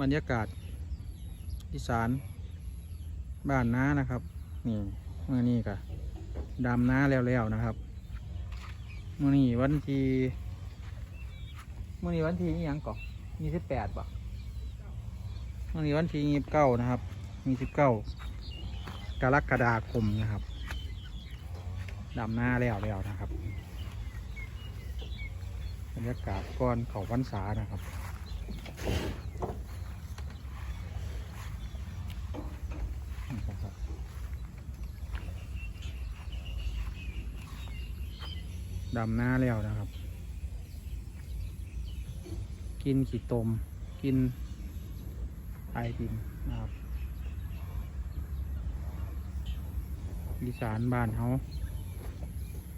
บรรยากาศอีสานบ้านน้านะครับ นี่เมื่อนี้ก็ดำน้าแล้วๆนะครับเมื่อนี้วันที่เมื่อนี้วันที่อิหยังก่อนยี่สิบแปดบ่เมื่อนี้วันที่ยี่สิบเก้านะครับยี่สิบเก้ากรกฎาคมนะครับดำน้าแล้วแล้วนะครับบรรยากาศก่อนเขาพรรษานะครับ ดำหน้าแล้วนะครับ กินขี้ตม กินไอดินนะครับอีสานบ้านเขา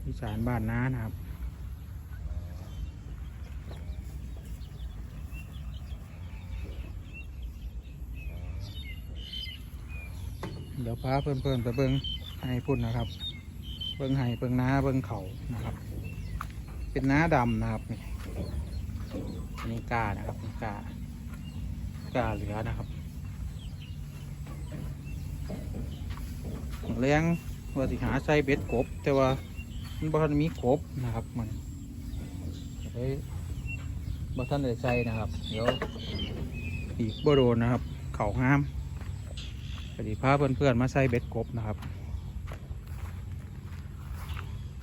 อีสานบ้านน้านะครับเดี๋ยวพาเพื่อนเพื่อนๆไปเบิ้งให้พุ่นนะครับ เบิ้งให้เบิ้งน้าเบิ้งเขานะครับ เป็นน้าดำนะครับนี่อันนี้กานะครับกากาเหลือนะครับเลี้ยงว่าสิหาใส่เบ็ดกบ แต่ว่ามันบ่ทันมีกบนะครับมันก็เลยบ่ทันได้ใส่นะครับ เดี๋ยวอีกบ่โดนนะครับ เข่างามสวัสดีพาเพื่อนๆมาใส่เบ็ดกบนะครับ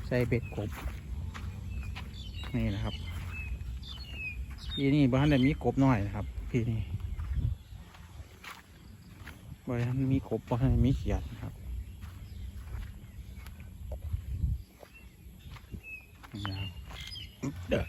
ใส่เบ็ดกบ นี่นะครับพี่นี่บ้านได้มีกบหน่อยนะครับพี่นี่บ้านมีกบบ้านมีเขียดนะครับนี่นะครับเด้อ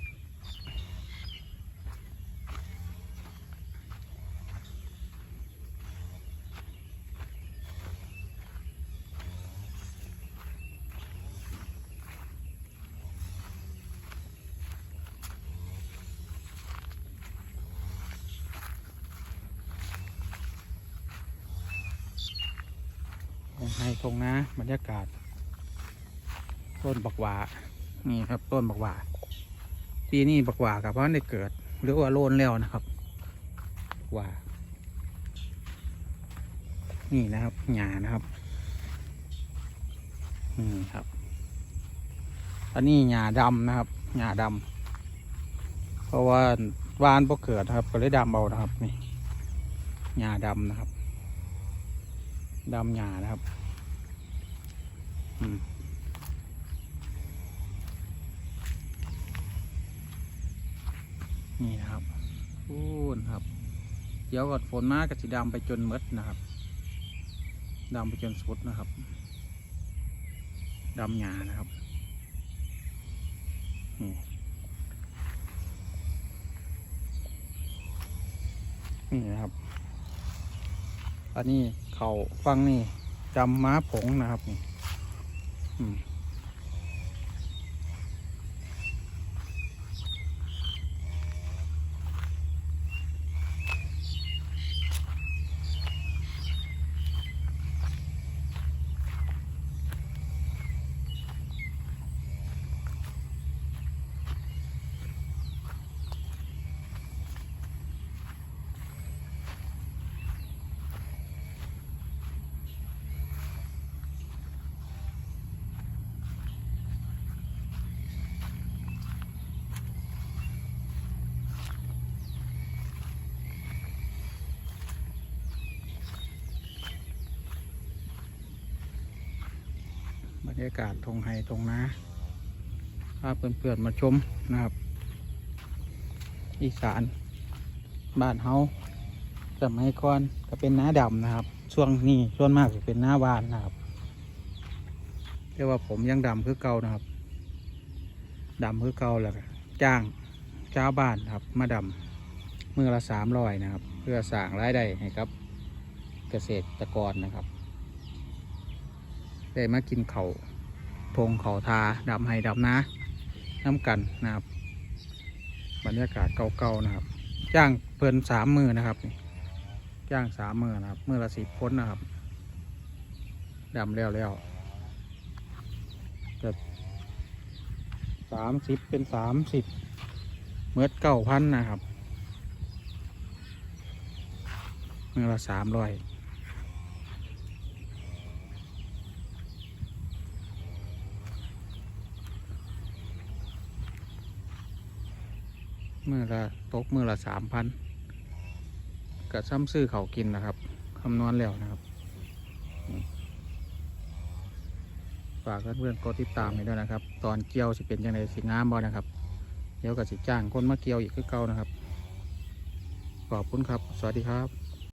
ท งให้ทงนะบรรยากาศ ต้นบักหวานี่ครับต้นบักหวาปีนี้บักหวากับเพราะได้เกิด หรือว่าโลนแล้วนะครับบักหวานี่นะครับหญ้านะครับนี่ครับ อันนี้หญ้าดำนะครับหญ้าดำเพราะว่าวานพอเกิดนะครับ ก็เลยดำเอานะครับนี่หญ้าดำนะครับ ดำหญ้านะครับนี่นะครับพูนครับ เดี๋ยวกดฝนมาก็สิดำไปจนหมดนะครับดำไปจนสุดนะครับดำหญ้านะครับนี่นี่นะครับ อันนี้เขาฟังนี่จำม้าผงนะครับนี่ รรยากาศทงไฮทงนาพาเพื่อนๆมาชมนะครับ อีสานบ้านเฮาสมัยก่อนก็เป็นน้าดำนะครับ ช่วงนี้ส่วนมากจะเป็นหน้าวานนะครับเรียกว่าผมยังดำคือเก่านะครับดำคือเก่าแล้วก็จ้างเจ้าบ้านครับ มาดำเมื่อละสามร้อยนะครับ เพื่อสร้างรายได้ให้กับ เกษตรกรนะครับ ได้มากินเขาวทงเขาทาดำให้ดำนะน้ำกันนะครับ บรรยากาศเก่าๆนะครับจ้างเพิ่นสามมือนะครับนี่จ้างสามมือนะครับมือละสิบคนนะครับดำแล้วแล้วจะสามสิบเป็นสามสิบเมื่อเก้าพันนะครับมือละสามร้อย มือละตกมือละสามพันก็ซ้ำซื้อเขากินนะครับคำนวณแล้วนะครับฝากเพื่อนๆกดติดตามให้ด้วยนะครับ ตอนเกี่ยวสิเป็นยังไงสิงามบ่นะครับ เดี๋ยวกับสิจ้างคนมาเกี่ยวอีกคือเก่านะครับ ขอบคุณครับ สวัสดีครับ